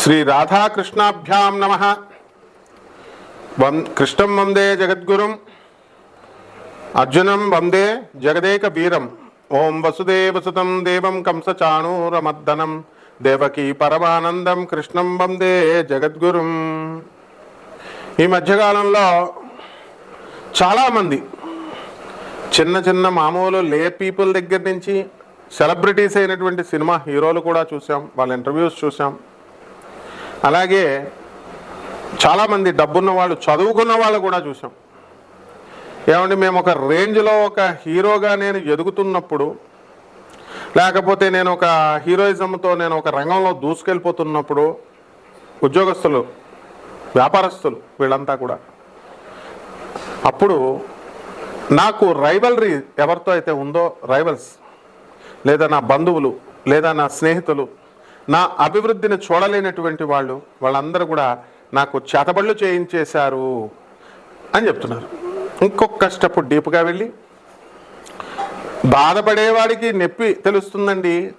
శ్రీ రాధాకృష్ణాభ్యాం నమ. వం కృష్ణం వందే జగద్గురుం అర్జునం వందే జగదేక వీరం ఓం వసుదేవసుతం దేవం కంసచాణూరమర్దనం దేవకీ పరమానందం కృష్ణం వందే జగద్గురుం. ఈ మధ్యకాలంలో చాలామంది చిన్న చిన్న మామూలు లే పీపుల్ దగ్గర నుంచి సెలబ్రిటీస్ అయినటువంటి సినిమా హీరోలు కూడా చూసాం వాళ్ళ ఇంటర్వ్యూస్ చూసాం. అలాగే చాలామంది డబ్బున్న వాళ్ళు చదువుకున్న వాళ్ళు కూడా చూసాం ఏమంటే మేము ఒక రేంజ్లో ఒక హీరోగా నేను ఎదుగుతున్నప్పుడు లేకపోతే నేను ఒక హీరోయిజంతో నేను ఒక రంగంలో దూసుకెళ్ళిపోతున్నప్పుడు ఉద్యోగస్తులు వ్యాపారస్తులు వీళ్ళంతా కూడా అప్పుడు నాకు రైవల్రీ ఎవరితో అయితే ఉందో రైవల్స్ లేదా నా బంధువులు లేదా నా స్నేహితులు నా అభివృద్ధిని చూడలేనటువంటి వాళ్ళు వాళ్ళందరూ కూడా నాకు చేతబళ్ళు చేయించేశారు అని చెప్తున్నారు. ఇంకొక స్టెప్ డీప్గా వెళ్ళి బాధపడేవాడికి నొప్పి తెలుస్తుందండి.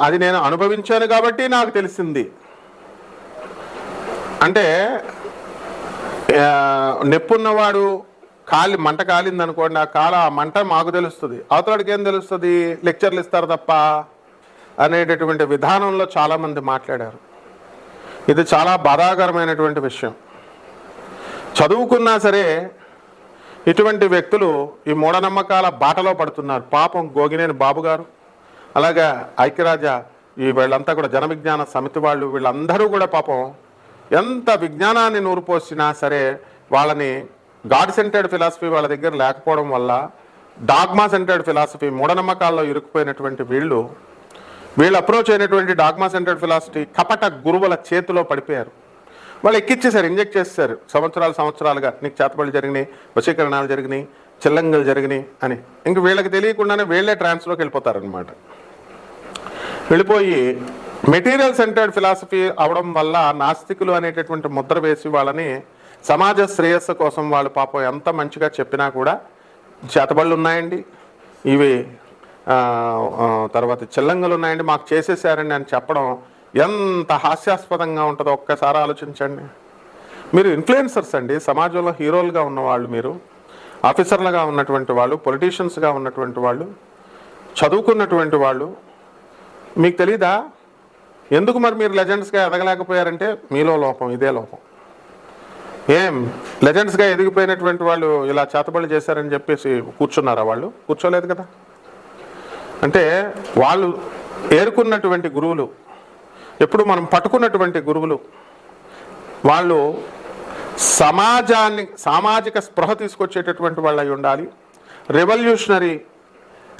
అది నేను అనుభవించాను కాబట్టి నాకు తెలిసింది. అంటే ఆ, నొప్పున్నవాడు కాలి మంట కాలింది అనుకోండి ఆ కాల ఆ మంట మాకు తెలుస్తుంది. అవతలడికి ఏం తెలుస్తుంది? లెక్చర్లు ఇస్తారు తప్ప. అనేటటువంటి విధానంలో చాలామంది మాట్లాడారు. ఇది చాలా బాధాకరమైనటువంటి విషయం. చదువుకున్నా సరే ఇటువంటి వ్యక్తులు ఈ మూఢనమ్మకాల బాటలో పడుతున్నారు. పాపం గోగినేని బాబు గారు అలాగే ఐక్యరాజ ఈ వీళ్ళంతా కూడా జనవిజ్ఞాన సమితి వాళ్ళు వీళ్ళందరూ కూడా పాపం ఎంత విజ్ఞానాన్ని నూరుపోసినా సరే వాళ్ళని గాడ్ సెంటర్డ్ ఫిలాసఫీ వాళ్ళ దగ్గర లేకపోవడం వల్ల డాగ్మా సెంటర్డ్ ఫిలాసఫీ మూఢనమ్మకాల్లో ఇరుక్కుపోయినటువంటి వీళ్ళు వీళ్ళు అప్రోచ్ అయినటువంటి డాగ్మా సెంటర్డ్ ఫిలాసఫీ కపట గురువుల చేతిలో పడిపోయారు. వాళ్ళు ఎక్కిచ్చేసారు ఇంజెక్ట్ చేస్తారు సంవత్సరాలు సంవత్సరాలుగా నీకు చేతబడులు జరిగినాయి వశీకరణాలు జరిగినాయి చిల్లంగలు జరిగినాయి అని. ఇంక వీళ్ళకి తెలియకుండానే వీళ్ళే ట్రాన్స్లోకి వెళ్ళిపోతారనమాట వెళ్ళిపోయి మెటీరియల్ సెంటర్డ్ ఫిలాసఫీ అవడం వల్ల నాస్తికులు అనేటటువంటి ముద్ర వేసి వాళ్ళని సమాజ శ్రేయస్సు కోసం వాళ్ళు పాపం ఎంత మంచిగా చెప్పినా కూడా చేతబళ్ళు ఉన్నాయండి. ఇవి తర్వాత చిల్లంగలు ఉన్నాయండి మాకు చేసేసారండి అని చెప్పడం ఎంత హాస్యాస్పదంగా ఉంటుందో ఒక్కసారి ఆలోచించండి. మీరు ఇన్ఫ్లుయెన్సర్స్ అండి సమాజంలో హీరోలుగా ఉన్నవాళ్ళు మీరు ఆఫీసర్లుగా ఉన్నటువంటి వాళ్ళు పొలిటీషియన్స్గా ఉన్నటువంటి వాళ్ళు చదువుకున్నటువంటి వాళ్ళు. మీకు తెలీదా? ఎందుకు మరి మీరు లెజెండ్స్గా ఎదగలేకపోయారంటే మీలో లోపం ఇదే లోపం. ఏం? లెజెండ్స్గా ఎదిగిపోయినటువంటి వాళ్ళు ఇలా చేతబడి చేశారని చెప్పేసి కూర్చున్నారా వాళ్ళు? కూర్చోలేదు కదా? అంటే వాళ్ళు ఏరుకున్నటువంటి గురువులు ఎప్పుడు మనం పట్టుకున్నటువంటి గురువులు వాళ్ళు సమాజాన్ని సామాజిక స్పృహ తీసుకొచ్చేటటువంటి వాళ్ళు అయి ఉండాలి రెవల్యూషనరీ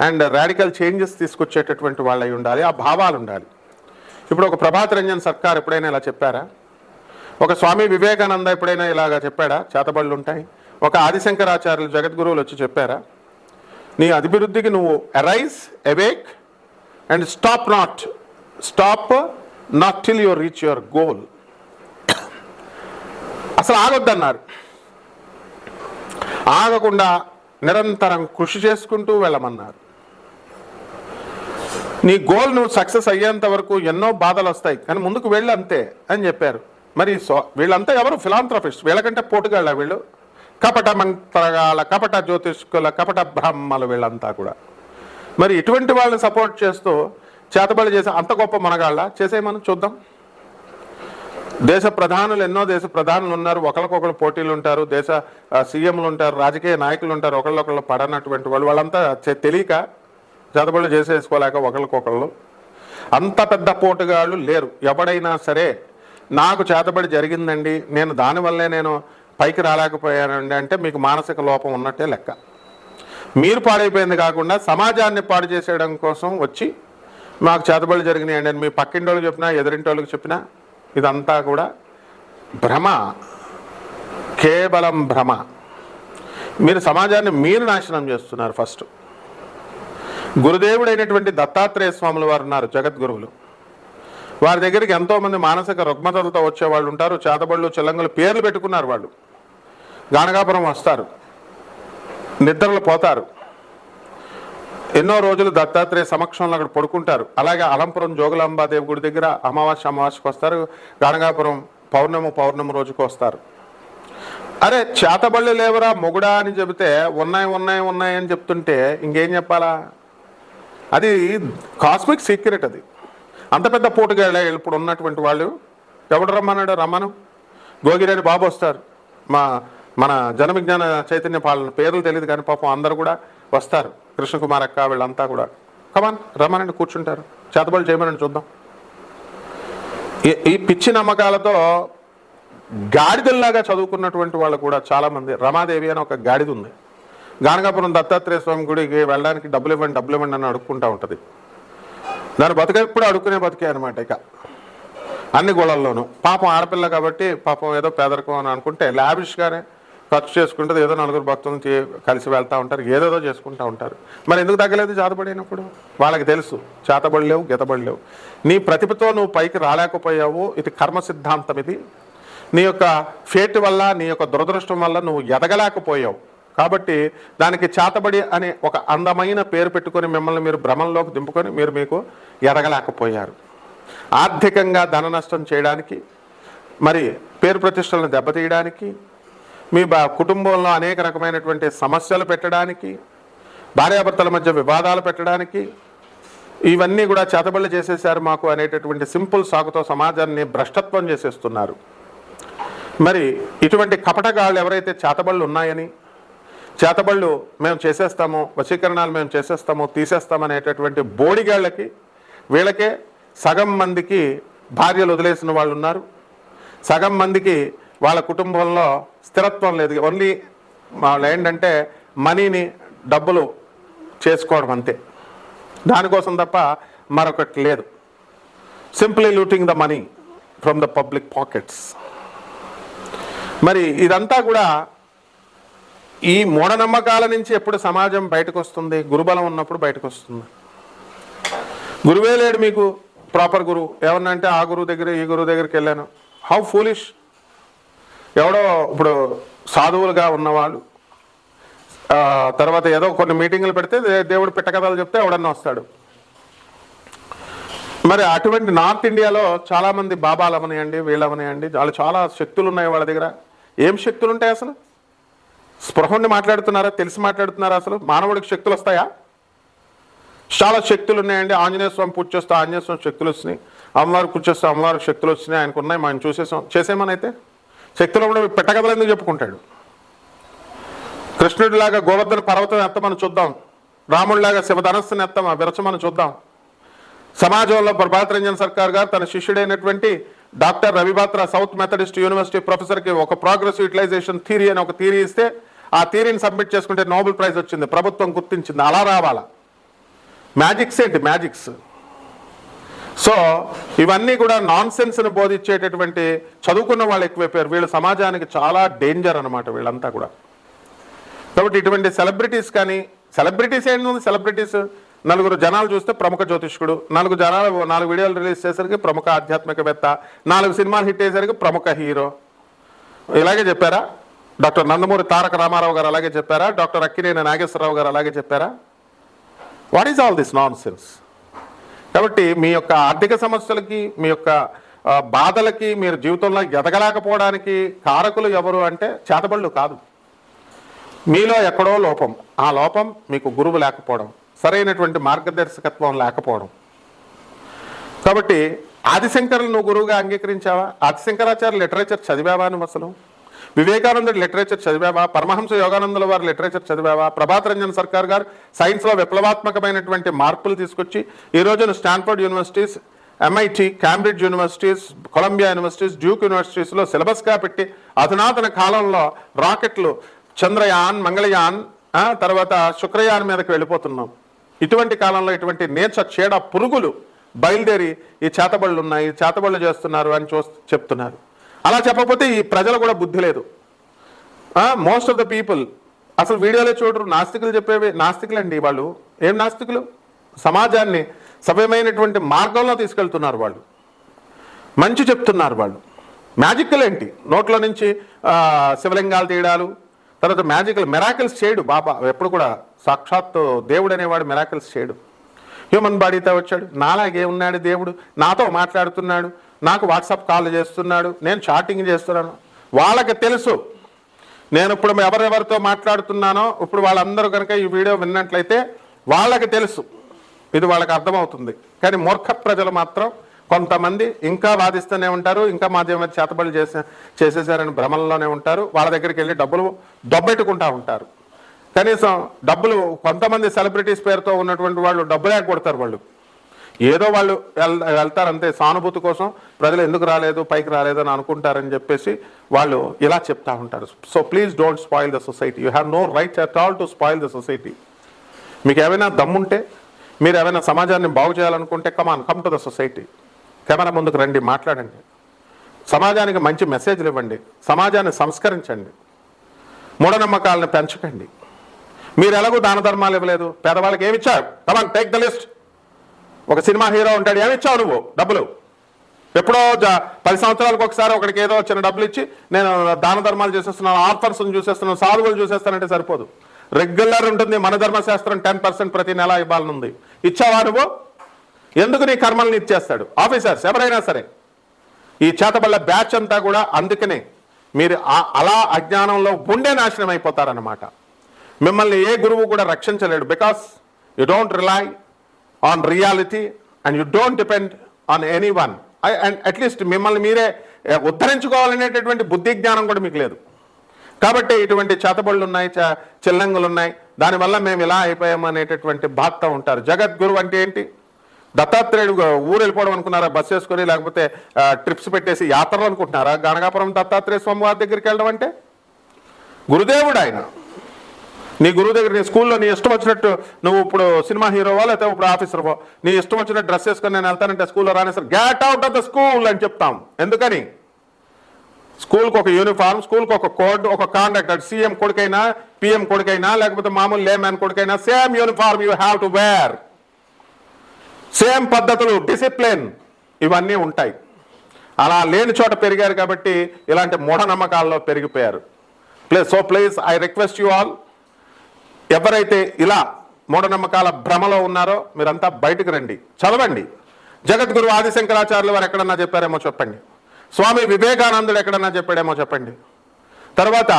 అండ్ రాడికల్ చేంజెస్ తీసుకొచ్చేటటువంటి వాళ్ళు అయి ఉండాలి ఆ భావాలు ఉండాలి. ఇప్పుడు ఒక ప్రభాత్ రంజన్ సర్కార్ ఎప్పుడైనా ఇలా చెప్పారా? ఒక స్వామి వివేకానంద ఎప్పుడైనా ఇలాగా చెప్పాడా? చేతబడులు ఉంటాయి. ఒక ఆదిశంకరాచార్యులు జగద్గురువులు వచ్చి చెప్పారా? నీ అభివృద్ధికి నువ్వు arise awake and stop not stop not till your reach your goal అసలు ఆగొద్దన్నారు. ఆగకుండా నిరంతరం కృషి చేసుకుంటూ వెళ్ళమన్నారు. నీ గోల్ నువ్వు సక్సెస్ అయ్యేంత వరకు ఎన్నో బాధలు వస్తాయి. కానీ ముందుకు వెళ్ళంతే అని చెప్పారు. మరి సో వీళ్ళంతా ఎవరు? ఫిలాంథ్రఫిస్ట్ వీళ్ళకంటే పోటుగాళ్ళ వీళ్ళు? కపట మంత్రగాల కపట జ్యోతిష్కుల కపట బ్రహ్మలు వీళ్ళంతా కూడా. మరి ఇటువంటి వాళ్ళని సపోర్ట్ చేస్తూ చేతబడి చేసే అంత గొప్ప మనగాళ్ళ చేసేయమని చూద్దాం. దేశ ప్రధానులు ఎన్నో దేశ ప్రధానులు ఉన్నారు. ఒకరికొకరు పోటీలు ఉంటారు దేశ సీఎంలు ఉంటారు రాజకీయ నాయకులు ఉంటారు ఒకళ్ళొకళ్ళు పడనటువంటి వాళ్ళు. వాళ్ళంతా తెలియక చేతబడులు చేసేసుకోలేక ఒకరికొకళ్ళు అంత పెద్ద పోటుగాళ్ళు లేరు. ఎవడైనా సరే నాకు చేతబడి జరిగిందండి. నేను దానివల్లే నేను పైకి రాలేకపోయానండి అంటే మీకు మానసిక లోపం ఉన్నట్టే లెక్క. మీరు పాడైపోయింది కాకుండా సమాజాన్ని పాడు చేసేయడం కోసం వచ్చి మాకు చేతబడులు జరిగినాయండి అని మీ పక్కింటి వాళ్ళకి చెప్పినా ఎదిరింటి వాళ్ళకి చెప్పినా ఇదంతా కూడా భ్రమ. కేవలం భ్రమ. మీరు సమాజాన్ని మీరు నాశనం చేస్తున్నారు ఫస్ట్. గురుదేవుడైనటువంటి దత్తాత్రేయ స్వాముల వారు ఉన్నారు జగద్గురువులు. వారి దగ్గరికి ఎంతోమంది మానసిక రుగ్మతలతో వచ్చే వాళ్ళు ఉంటారు చేతబళ్ళు చిల్లంగులు పేర్లు పెట్టుకున్నారు వాళ్ళు. గానగాపురం వస్తారు. నిద్రలు పోతారు. ఎన్నో రోజులు దత్తాత్రేయ సమక్షంలో అక్కడ పడుకుంటారు. అలాగే అలంపురం జోగులాంబాదేవి గుడి దగ్గర అమావాస్య అమావాస్యకు వస్తారు. గానగాపురం పౌర్ణమి పౌర్ణమి రోజుకు వస్తారు. అరే చేతబళ్ళు లేవరా మొగుడా అని చెబితే ఉన్నాయి ఉన్నాయి ఉన్నాయి అని చెప్తుంటే ఇంకేం చెప్పాలా? అది కాస్మిక్ సీక్రెట్ అది. అంత పెద్ద పోటుగా ఇప్పుడు ఉన్నటువంటి వాళ్ళు? ఎవడు రమ్మన్నాడు? రమ్మను. గోగిరేని బాబు వస్తారు. మా మన జనవిజ్ఞాన చైతన్య పాలన పేర్లు తెలియదు కానీ పాపం అందరూ కూడా వస్తారు. కృష్ణకుమార్ అక్క వీళ్ళంతా కూడా. కమాన్ రమ్మనండి కూర్చుంటారు. చేతబడులు చేయమని చూద్దాం. ఈ- ఈ పిచ్చి నమ్మకాలతో గాడిదల్లాగా చదువుకున్నటువంటి వాళ్ళు కూడా చాలామంది. రమాదేవి అని ఒక గాడిద ఉంది. గానగాపురం దత్తాత్రేయ స్వామి గుడికి వెళ్ళడానికి డబ్బులు ఇవ్వండి డబ్బులు ఇవ్వండి అని అడుక్కుంటా ఉంటుంది. దాని బతుక ఎప్పుడు అడుక్కునే బతికే అనమాట ఇక. అన్ని గోళల్లోనూ. పాపం ఆడపిల్ల కాబట్టి పాపం ఏదో పేదరికం అని అనుకుంటే లాబిష్గానే ఖర్చు చేసుకుంటుంది ఏదో నలుగురు భక్తులను తీ- కలిసి వెళ్తూ ఉంటారు ఏదేదో చేసుకుంటూ ఉంటారు. మరి ఎందుకు తగ్గలేదు చేతబడినప్పుడు వాళ్ళకి తెలుసు చేతబడలేవు గీతబడలేవు నీ ప్రతిభతో నువ్వు పైకి రాలేకపోయావు ఇది కర్మ సిద్ధాంతం ఇది. నీ యొక్క ఫేట్ వల్ల నీ యొక్క దురదృష్టం వల్ల నువ్వు ఎదగలేకపోయావు. కాబట్టి దానికి చేతబడి అనే ఒక అందమైన పేరు పెట్టుకొని మిమ్మల్ని మీరు భ్రమంలోకి దింపుకొని మీరు మీకు ఎడగలేకపోయారు ఆర్థికంగా ధన నష్టం చేయడానికి మరి పేరు ప్రతిష్టలను దెబ్బతీయడానికి మీ కుటుంబంలో అనేక రకమైనటువంటి సమస్యలు పెట్టడానికి భార్యాభర్తల మధ్య వివాదాలు పెట్టడానికి ఇవన్నీ కూడా చేతబళ్ళు చేసేసారు మాకు అనేటటువంటి సింపుల్ సాగుతో సమాజాన్ని భ్రష్టత్వం చేసేస్తున్నారు. మరి ఇటువంటి కపటగాళ్ళు ఎవరైతే చేతబళ్ళు ఉన్నాయని చేతబళ్ళు మేము చేసేస్తాము వశీకరణాలు మేము చేసేస్తాము తీసేస్తామనేటటువంటి బోడిగాళ్ళకి వీళ్ళకే సగం మందికి భార్యలు వదిలేసిన వాళ్ళు ఉన్నారు. సగం మందికి వాళ్ళ కుటుంబంలో స్థిరత్వం లేదు. ఓన్లీ వాళ్ళు ఏంటంటే మనీని డబ్బులు చేసుకోవడం అంతే. దానికోసం తప్ప మరొకటి లేదు. Simply looting the money from the public pockets మరి ఇదంతా కూడా ఈ మూఢనమ్మకాల నుంచి ఎప్పుడు సమాజం బయటకు వస్తుంది గురుబలం ఉన్నప్పుడు బయటకు వస్తుంది గురువే లేడు మీకు ప్రాపర్ గురువు ఏమన్నా అంటే ఆ గురువు దగ్గర ఈ గురువు దగ్గరికి వెళ్ళాను. హౌ ఫూలిష్ ఎవడో ఇప్పుడు సాధువులుగా ఉన్నవాళ్ళు. తర్వాత ఏదో కొన్ని మీటింగులు పెడితే దేవుడు పిట్టకథలు చెప్తే ఎవడన్నా వస్తాడు. మరి అటువంటి నార్త్ ఇండియాలో చాలా మంది బాబాలు అవనియండి వీళ్ళు అవనియండి వాళ్ళు చాలా శక్తులు ఉన్నాయి వాళ్ళ దగ్గర. ఏం శక్తులు ఉంటాయి అసలు? స్పృహండి మాట్లాడుతున్నారా తెలిసి మాట్లాడుతున్నారా అసలు? మానవుడికి శక్తులు వస్తాయా? చాలా శక్తులు ఉన్నాయండి. ఆంజనేయ స్వామి పూజ చేస్తే ఆంజనేయ స్వామి శక్తులు వచ్చినాయి. అమ్మవారు పూజ చేస్తే అమ్మవారికి శక్తులు వచ్చినాయి ఆయనకు ఉన్నాయి. మనం చూసేసాం. చేసేమని అయితే శక్తులు కూడా పెట్టగదలు ఎందుకు చెప్పుకుంటాడు? కృష్ణుడిలాగా గోవర్ధన పర్వతం ఎత్తమని చూద్దాం. రాముడిలాగా శివధనస్సుని ఎత్తమా? విరచమని చూద్దాం. సమాజంలో ప్రభాత్ రంజన్ సర్కార్ గారు తన శిష్యుడైనటువంటి doctor Ravi Batra south Methodist university ప్రొఫెసర్కి ఒక ప్రోగ్రెస్ యూటిలైజేషన్ థీరీ అని ఒక థీరీ ఇస్తే ఆ థియరీని సబ్మిట్ చేసుకుంటే నోబెల్ ప్రైజ్ వచ్చింది ప్రభుత్వం గుర్తించింది అలా రావాలా? మ్యాజిక్స్ ఏంటి మ్యాజిక్స్ సో ఇవన్నీ కూడా నాన్ సెన్స్ని బోధించేటటువంటి చదువుకున్న వాళ్ళు ఎక్కువైపోయారు. వీళ్ళు సమాజానికి చాలా డేంజర్ అనమాట వీళ్ళంతా కూడా. కాబట్టి ఇటువంటి సెలబ్రిటీస్ కానీ సెలబ్రిటీస్ ఏంటి సెలబ్రిటీస్ నలుగురు జనాలు చూస్తే ప్రముఖ జ్యోతిష్కుడు నాలుగు జనాలు నాలుగు వీడియోలు రిలీజ్ చేసరికి ప్రముఖ ఆధ్యాత్మికవేత్త నాలుగు సినిమాలు హిట్ అయ్యేసరికి ప్రముఖ హీరో. ఇలాగే చెప్పారా? డాక్టర్ నందమూరి తారక రామారావు గారు అలాగే చెప్పారా? డాక్టర్ అక్కినేని నాగేశ్వరరావు గారు అలాగే చెప్పారా? What is all this nonsense కాబట్టి మీ యొక్క ఆర్థిక సమస్యలకి మీ యొక్క బాధలకి మీరు జీవితంలో ఎదగలేకపోవడానికి కారకులు ఎవరు అంటే చేతబళ్ళు కాదు. మీలో ఎక్కడో లోపం. ఆ లోపం మీకు గురువు లేకపోవడం సరైనటువంటి మార్గదర్శకత్వం లేకపోవడం. కాబట్టి ఆదిశంకరులు నువ్వు గురువుగా అంగీకరించావా? ఆదిశంకరాచార్య లిటరేచర్ చదివావా నువ్వు అసలు? వివేకానందుడు లిటరేచర్ చదివావా? పరమహంస యోగానందుల వారి లిటరేచర్ చదివావా? ప్రభాత్ రంజన్ సర్కార్ గారు సైన్స్లో విప్లవాత్మకమైనటువంటి మార్పులు తీసుకొచ్చి ఈ రోజున Stanford universities MIT Cambridge universities Columbia universities Duke యూనివర్సిటీస్లో సిలబస్గా పెట్టి అధునాతన కాలంలో రాకెట్లు చంద్రయాన్ మంగళయాన్ తర్వాత శుక్రయాన్ మీదకి వెళ్ళిపోతున్నాం. ఇటువంటి కాలంలో ఇటువంటి నేచ చీడ పురుగులు బయలుదేరి ఈ చేతబళ్ళు ఉన్నాయి చేతబళ్ళు చేస్తున్నారు అని చూ చెప్తున్నారు. అలా చెప్పకపోతే ఈ ప్రజలు కూడా బుద్ధి లేదు. మోస్ట్ ఆఫ్ ద పీపుల్ అసలు వీడియోలో చూడరు నాస్తికులు చెప్పేవి నాస్తికులండి వాళ్ళు. ఏం నాస్తికులు? సమాజాన్ని సభ్యమైనటువంటి మార్గంలో తీసుకెళ్తున్నారు వాళ్ళు. మంచి చెప్తున్నారు వాళ్ళు. మ్యాజిక్లు ఏంటి? నోట్లో నుంచి శివలింగాలు తీయడాలు తర్వాత మ్యాజికల్ మెరాకిల్స్ చేయడు బాబా. ఎప్పుడు కూడా సాక్షాత్ దేవుడు అనేవాడు మెరాకిల్స్ చేయడు. హ్యూమన్ బాడీతో వచ్చాడు. నాలాగే ఉన్నాడు దేవుడు. నాతో మాట్లాడుతున్నాడు. నాకు వాట్సాప్ కాల్ చేస్తున్నాడు నేను చాటింగ్ చేస్తున్నాను. వాళ్ళకి తెలుసు. నేను ఇప్పుడు ఎవరెవరితో మాట్లాడుతున్నానో ఇప్పుడు వాళ్ళందరూ కనుక ఈ వీడియో విన్నట్లయితే వాళ్ళకి తెలుసు. ఇది వాళ్ళకి అర్థమవుతుంది. కానీ మూర్ఖ ప్రజలు మాత్రం కొంతమంది ఇంకా వాదిస్తూనే ఉంటారు ఇంకా మాధ్యమ చేతబడి చేసే చేసేసారని భ్రమల్లోనే ఉంటారు. వాళ్ళ దగ్గరికి వెళ్ళి డబ్బులు దొబ్బెట్టుకుంటా ఉంటారు. కనీసం డబ్బులు కొంతమంది సెలబ్రిటీస్ పేరుతో ఉన్నటువంటి వాళ్ళు డబ్బులే కొడతారు వాళ్ళు. ఏదో వాళ్ళు వెల్ వెళ్తారు అంతే. సానుభూతి కోసం ప్రజలు ఎందుకు రాలేదు పైకి రాలేదు అని అనుకుంటారని చెప్పేసి వాళ్ళు ఇలా చెప్తా ఉంటారు. So please don't spoil the society you have no right at all to spoil the society మీకు ఏమైనా దమ్ముంటే మీరు ఏమైనా సమాజాన్ని బాగు చేయాలనుకుంటే come on come to the society camera ముందుకు రండి మాట్లాడండి. సమాజానికి మంచి మెసేజ్లు ఇవ్వండి. సమాజాన్ని సంస్కరించండి. మూఢనమ్మకాలను పెంచకండి. మీరు ఎలాగో దాన ధర్మాలు ఇవ్వలేదు. పేదవాళ్ళకి ఏమి ఇచ్చారు? Come on take the list ఒక సినిమా హీరో ఉంటాడు ఏమిచ్చావు నువ్వు? డబ్బులు. ఎప్పుడో జ- పది సంవత్సరాలకు ఒకసారి ఒకడికి ఏదో చిన్న డబ్బులు ఇచ్చి నేను దాన ధర్మాలు చేసేస్తున్నాను ఆర్థర్స్ని చూసేస్తున్నాను సాధువులు చూసేస్తానంటే సరిపోదు. రెగ్యులర్ ఉంటుంది మన ధర్మశాస్త్రం టెన్ పర్సెంట్ ప్రతి నెల ఇవ్వాలనుంది. ఇచ్చావా నువ్వు? ఎందుకు నీ కర్మల్ని ఇచ్చేస్తాడు ఆఫీసర్స్ ఎవరైనా సరే. ఈ చేతబళ్ళ బ్యాచ్ అంతా కూడా అందుకనే మీరు అలా అజ్ఞానంలో ఉండే నాశనం అయిపోతారనమాట మిమ్మల్ని ఏ గురువు కూడా రక్షించలేడు because you don't rely on reality and you don't depend on anyone and at least మిమ్మల్ని మీరే eh, ఉద్ధరించుకోవాలనేటటువంటి బుద్ధి జ్ఞానం కూడా మీకు లేదు. కాబట్టి ఇటువంటి చేతబళ్ళు ఉన్నాయి చ- చిల్లంగులు ఉన్నాయి. దానివల్ల మేము ఇలా అయిపోయాము అనేటటువంటి బాధ ఉంటారు. జగద్గురు అంటే ఏంటి? దత్తాత్రేయుడు ఊరు వెళ్ళిపోవడం అనుకున్నారా? బస్ వేసుకొని లేకపోతే ట్రిప్స్ పెట్టేసి యాత్రలు అనుకుంటున్నారా? గణగాపురం దత్తాత్రేయ స్వామి వారి దగ్గరికి వెళ్ళడం అంటే? గురుదేవుడు ఆయన. నీ గురువు దగ్గర నీ స్కూల్లో నీ ఇష్టం వచ్చినట్టు నువ్వు ఇప్పుడు సినిమా హీరోవా లేకపోతే ఇప్పుడు ఆఫీసర్వో? నీ ఇష్టం వచ్చినట్టు డ్రెస్ వేసుకొని నేను వెళ్తానంటే స్కూల్లో రానేసరి get out of the school అని చెప్తాం. ఎందుకని? స్కూల్కి ఒక యూనిఫామ్ స్కూల్కి ఒక కోడ్ ఒక కాండక్ట్ సీఎం కొడుకైనా పిఎం కొడుకైనా లేకపోతే మామూలు లేమ్యాన్ కొడుకైనా same uniform you have to wear same పద్ధతులు డిసిప్లిన్ ఇవన్నీ ఉంటాయి. అలా లేని చోట పెరిగారు కాబట్టి ఇలాంటి మూఢనమ్మకాల్లో పెరిగిపోయారు. Play so please I request you all ఎవరైతే ఇలా మూఢనమ్మకాల భ్రమలో ఉన్నారో మీరంతా బయటకు రండి. చదవండి. జగద్గురు ఆదిశంకరాచార్యులు వారు ఎక్కడన్నా చెప్పారేమో చెప్పండి. స్వామి వివేకానందుడు ఎక్కడన్నా చెప్పాడేమో చెప్పండి. తర్వాత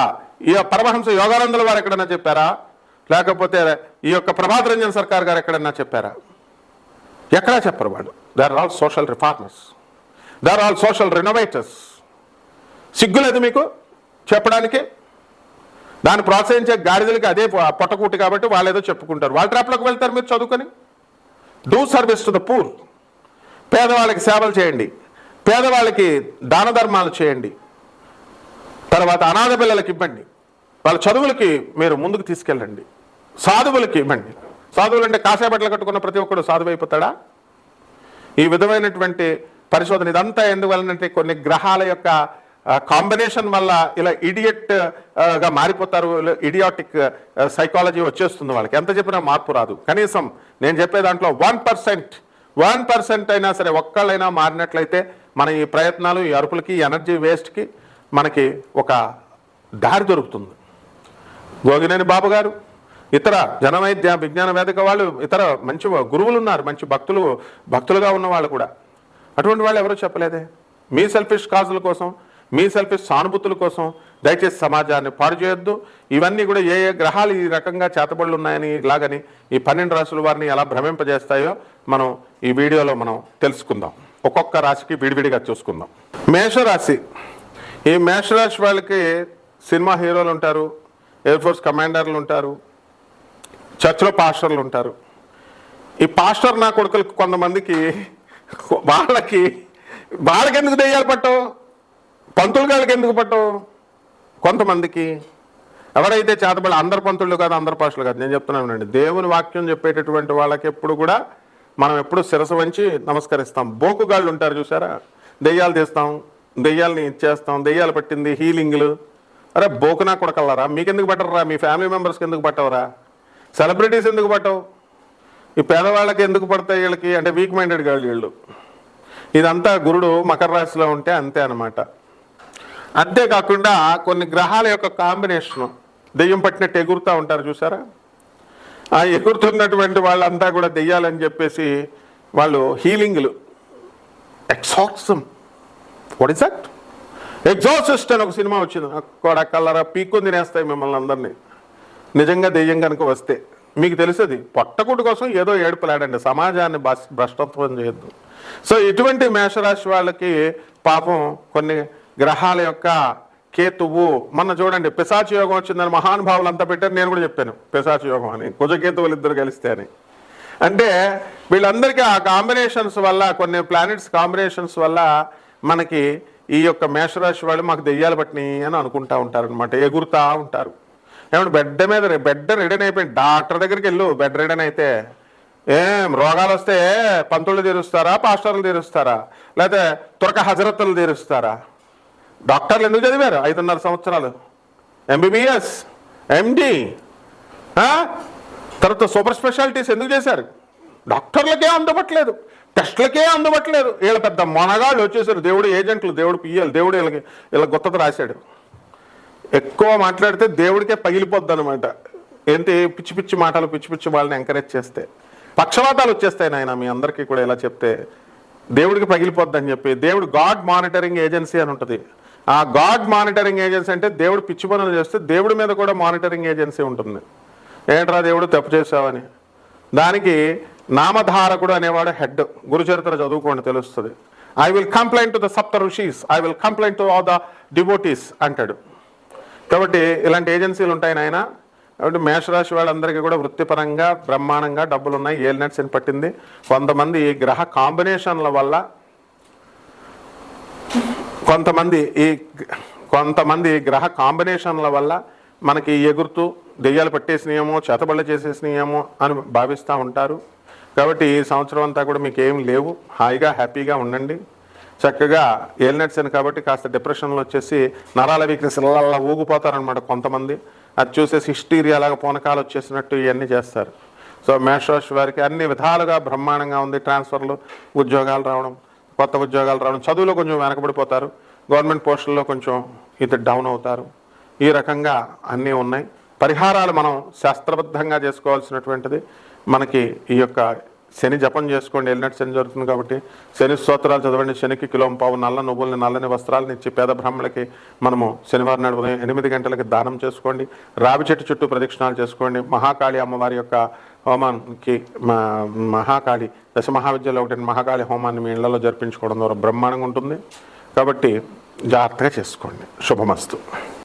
ఈ పరమహంస యోగానందుల వారు ఎక్కడన్నా చెప్పారా? లేకపోతే ఈ యొక్క ప్రభాత్ రంజన్ సర్కార్ గారు ఎక్కడన్నా చెప్పారా? ఎక్కడా చెప్పరు వాళ్ళు. They are all social reformers they are all social renovators సిగ్గులేదు మీకు చెప్పడానికి? దాన్ని ప్రోత్సహించే గాడిదలకి అదే పొట్టకూటి కాబట్టి వాళ్ళు ఏదో చెప్పుకుంటారు. వాళ్ళ ట్రాప్లోకి వెళ్తారు మీరు చదువుకొని? Do service to the poor పేదవాళ్ళకి సేవలు చేయండి. పేదవాళ్ళకి దాన ధర్మాలు చేయండి. తర్వాత అనాథ పిల్లలకి ఇవ్వండి. వాళ్ళ చదువులకి మీరు ముందుకు తీసుకెళ్ళండి. సాధువులకి ఇవ్వండి. సాధువులు అంటే కాషాయ బట్టలు కట్టుకున్న ప్రతి ఒక్కడు సాధువు అయిపోతాడా? ఈ విధమైనటువంటి పరిశోధన ఇదంతా ఎందువలనంటే కొన్ని గ్రహాల యొక్క కాంబినేషన్ వల్ల ఇలా ఇడియట్గా మారిపోతారు ఇడియాటిక్ సైకాలజీ వచ్చేస్తుంది వాళ్ళకి. ఎంత చెప్పినా మార్పు రాదు. కనీసం నేను చెప్పే దాంట్లో వన్ పర్సెంట్ వన్ పర్సెంట్ అయినా సరే ఒక్కళ్ళైనా మారినట్లయితే మన ఈ ప్రయత్నాలు ఈ అరుపులకి ఎనర్జీ వేస్ట్కి మనకి ఒక దారి దొరుకుతుంది. గోగినేని బాబు గారు ఇతర జనవైద్య విజ్ఞాన వేదిక వాళ్ళు ఇతర మంచి గురువులు ఉన్నారు మంచి భక్తులు భక్తులుగా ఉన్న వాళ్ళు కూడా. అటువంటి వాళ్ళు ఎవరూ చెప్పలేదే. మీ సెల్ఫిష్ కాజుల కోసం మీ సెల్ఫిష్ సానుభూతుల కోసం దయచేసి సమాజాన్ని పాడు చేయొద్దు. ఇవన్నీ కూడా ఏ ఏ గ్రహాలు ఈ రకంగా చేతబడులు ఉన్నాయని ఇలాగని ఈ పన్నెండు రాశుల వారిని ఎలా భ్రమింపజేస్తాయో మనం ఈ వీడియోలో మనం తెలుసుకుందాం. ఒక్కొక్క రాశికి విడివిడిగా చూసుకుందాం. మేషరాశి. ఈ మేషరాశి వాళ్ళకి సినిమా హీరోలు ఉంటారు ఎయిర్ ఫోర్స్ కమాండర్లు ఉంటారు చర్చ్లో పాస్టర్లు ఉంటారు. ఈ పాస్టర్ నా కొడుకులకు కొంతమందికి వాళ్ళకి వాళ్ళకి ఎందుకు దెయ్యాలు పట్టవు? పంతులు గారికి ఎందుకు పట్టవు? కొంతమందికి. ఎవరైతే చేతబడి అందరు పంతులు కాదు అందరు పాషలు కాదు నేను చెప్తున్నానండి దేవుని వాక్యం చెప్పేటటువంటి వాళ్ళకి ఎప్పుడు కూడా మనం ఎప్పుడు శిరస వంచి నమస్కరిస్తాం. బోకుగాళ్ళు ఉంటారు చూసారా దెయ్యాలు తీస్తాం దెయ్యాలని ఇచ్చేస్తాం దెయ్యాలు పట్టింది హీలింగ్లు. అరే బోకునా కొడకల్లారా? మీకెందుకు పట్టరా మీ ఫ్యామిలీ మెంబర్స్కి ఎందుకు పట్టవరా? సెలబ్రిటీస్ ఎందుకు పట్టవు? ఈ పేదవాళ్ళకి ఎందుకు పడతాయి వీళ్ళకి? అంటే వీక్ మైండెడ్ గాళ్ళు వీళ్ళు. ఇదంతా గురుడు మకర రాశిలో ఉంటే అంతే అనమాట అంతేకాకుండా కొన్ని గ్రహాల యొక్క కాంబినేషన్ దెయ్యం పట్టినట్టు ఎగురుతూ ఉంటారు చూసారా? ఆ ఎగురుతున్నటువంటి వాళ్ళంతా కూడా దెయ్యాలని చెప్పేసి వాళ్ళు హీలింగ్లు. Exorcism what is that exorcist అని ఒక సినిమా వచ్చింది. కూడా కల్లరా పీక్కుని తినేస్తాయి మిమ్మల్ని అందరినీ. నిజంగా దెయ్యం కనుక వస్తే. మీకు తెలుసుది పొట్టకుడు కోసం ఏదో ఏడుపులాడండి. సమాజాన్ని భ్రష్టత్వం చేయొద్దు. సో ఇటువంటి మేషరాశి వాళ్ళకి పాపం కొన్ని గ్రహాల యొక్క కేతువు. మొన్న చూడండి పిశాచి యోగం వచ్చిందని మహానుభావులు అంతా పెట్టారు నేను కూడా చెప్పాను పిశాచి యోగం అని కుజకేతువులు ఇద్దరు కలిస్తే అని. అంటే వీళ్ళందరికీ ఆ కాంబినేషన్స్ వల్ల కొన్ని ప్లానెట్స్ కాంబినేషన్స్ వల్ల మనకి ఈ యొక్క మేషరాశి వాళ్ళు మాకు దెయ్యాలు పట్టినాయి అని అనుకుంటా ఉంటారు అనమాట ఎగురుతా ఉంటారు. ఏమంటే బెడ్ మీద బెడ్ రిడన్ అయిపోయింది. డాక్టర్ దగ్గరికి వెళ్ళు బెడ్ రిడన్ అయితే. ఏం రోగాలు వస్తే పంతులు తీరుస్తారా పాస్టర్లు తీరుస్తారా లేకపోతే తురక హజరత్తులు తీరుస్తారా? డాక్టర్లు ఎందుకు చదివారు? ఐదున్నర సంవత్సరాలు. ఎంబీబీఎస్ ఎండి తర్వాత సూపర్ స్పెషాలిటీస్ ఎందుకు చేశారు? డాక్టర్లకే అందుబట్టలేదు. టెస్ట్లకే అందుబట్టలేదు. వీళ్ళ పెద్ద మనగాళ్ళు వచ్చేసారు. దేవుడు ఏజెంట్లు దేవుడు పియ్యాలి దేవుడు వీళ్ళకి వీళ్ళ గొత్తత రాశాడు. ఎక్కువ మాట్లాడితే దేవుడికే పగిలిపోద్ది అనమాట ఏంటి? పిచ్చి పిచ్చి మాటలు పిచ్చి పిచ్చి వాళ్ళని ఎంకరేజ్ చేస్తే. పక్షవాతాలు వచ్చేస్తాయి నాయన మీ అందరికీ కూడా ఇలా చెప్తే. దేవుడికి పగిలిపోద్ది అని చెప్పి. దేవుడు గాడ్ మానిటరింగ్ ఏజెన్సీ అని ఉంటుంది. ఆ గాడ్ మానిటరింగ్ ఏజెన్సీ అంటే దేవుడు పిచ్చి పనులు చేస్తే దేవుడి మీద కూడా మానిటరింగ్ ఏజెన్సీ ఉంటుంది. ఏంట్రా దేవుడు తప్పు చేసావని దానికి నామధారకుడు అనేవాడు హెడ్. గురుచరిత్ర చదువుకోండి తెలుస్తుంది. I will complaint to the Sapta Rishis. I will complaint to all the devotees అంటాడు. కాబట్టి ఇలాంటి ఏజెన్సీలు ఉంటాయి నాయన. కాబట్టి మేషరాశి వాళ్ళందరికీ కూడా వృత్తిపరంగా బ్రహ్మాండంగా డబ్బులు ఉన్నాయి ఏలినట్స్ అని పట్టింది. కొంతమంది ఈ గ్రహ కాంబినేషన్ల వల్ల కొంతమంది ఈ కొంతమంది గ్రహ కాంబినేషన్ల వల్ల మనకి ఎగురుతూ దెయ్యాలు పట్టేసినాయేమో చేతబళ్ళ చేసేసినాయేమో అని భావిస్తూ ఉంటారు. కాబట్టి ఈ సంవత్సరం అంతా కూడా మీకు ఏం లేవు. హాయిగా హ్యాపీగా ఉండండి. చక్కగా ఏలినట్స్ కాబట్టి కాస్త డిప్రెషన్లో వచ్చేసి నరాల వీక్నెస్ ఇలా ఊగిపోతారనమాట కొంతమంది. అది చూసేసి హిస్టీరియా లాగా పూనకాలు వచ్చేసినట్టు ఇవన్నీ చేస్తారు. సో మేషరాశి వారికి అన్ని విధాలుగా బ్రహ్మాండంగా ఉంది. ట్రాన్స్ఫర్లు ఉద్యోగాలు రావడం కొత్త ఉద్యోగాలు రావడం చదువులో కొంచెం వెనకబడిపోతారు. గవర్నమెంట్ పోస్టుల్లో కొంచెం ఇది డౌన్ అవుతారు. ఈ రకంగా అన్నీ ఉన్నాయి. పరిహారాలు మనం శాస్త్రబద్ధంగా చేసుకోవాల్సినటువంటిది. మనకి ఈ యొక్క శని జపం చేసుకోండి. వెళ్ళినట్టు శని జరుగుతుంది కాబట్టి శని స్తోత్రాలు చదవండి. శనికి కిలోం పావు నల్ల నువ్వుల్ని నల్లని వస్త్రాలను ఇచ్చి పేద బ్రాహ్మణులకి మనము శనివారం నాడు ఉదయం ఎనిమిది గంటలకి దానం చేసుకోండి. రావి చెట్టు చుట్టూ ప్రదక్షిణాలు చేసుకోండి. మహాకాళి అమ్మవారి యొక్క హోమానికి మా మహాకాళి దశ మహావిద్యలో ఒకటి మహాకాళి హోమాన్ని మీ ఇళ్ళలో జరిపించుకోవడం ద్వారా బ్రహ్మాండంగా ఉంటుంది. కాబట్టి జాగ్రత్తగా చేసుకోండి. శుభమస్తు.